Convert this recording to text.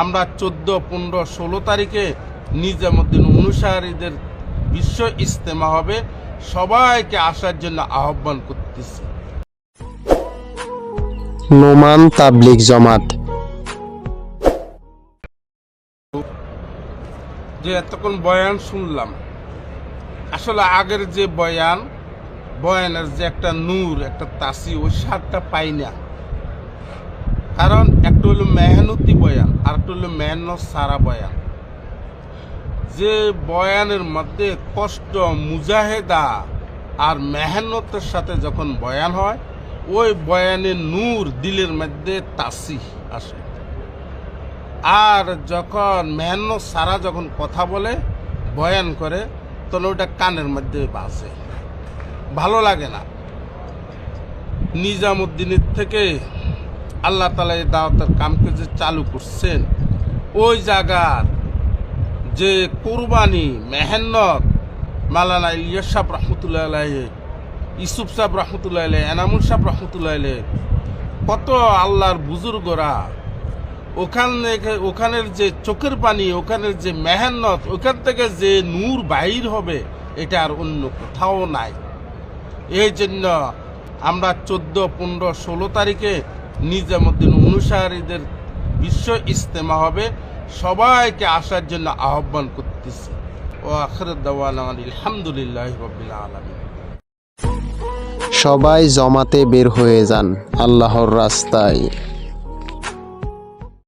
আমরা চোদ্দ পনেরো ষোলো তারিখে নিজামুদ্দিন অনুসারীদের বিশ্ব ইজতেমা হবে। সবাইকে আসার জন্য আহ্বান করতেছি। নোমান তাবলিগ জমাত। যে এতক্ষণ বয়ান শুনলাম আসলে আগের যে বয়ান বয়ানের যে একটা নূর একটা তাসি ওই স্বাদটা পাই না। কারণ একটা হলো মেহনতি বয়ান, আর একটা হলো মেহনত সারা বয়ান। যে বয়ানের মধ্যে কষ্ট, মুজাহেদা আর মেহনতের সাথে যখন বয়ান হয়, ওই বয়ানের নূর দিলের মধ্যে তাসি আসে। আর যখন মেহনত সারা যখন কথা বলে, বয়ান করে, তখন ওটা কানের মধ্যে বাজে। ভালো লাগে না। নিজামুদ্দিনের থেকে আল্লাহ তালা এই দাওয়াতের কামকে যে চালু করছেন, ওই জায়গার যে কোরবানি মেহনত মালানা ইলিয়াস সাহ রহমতুল্লাহ ইসুফ সাহ রহমতুল্লাহ এনামুল সাহ রহমতুল্লাহ কত আল্লাহর বুজুর্গরা ওখানে ওখানের যে চোখের পানি, ওখানের যে মেহনত ওখান থেকে যে নূর বাহির হবে, এটা আর অন্য কোথাও নাই। এই জন্য আমরা চোদ্দ, পনেরো, ষোলো তারিখে নিজামুদ্দিন অনুসারীদের বিশ্ব ইজতেমা হবে। সবাইকে আসার জন্য আহ্বান করতেছে। ও আলহামদুলিল্লাহ রবিল আলমী সবাই জমাতে বের হয়ে যান আল্লাহর রাস্তায়।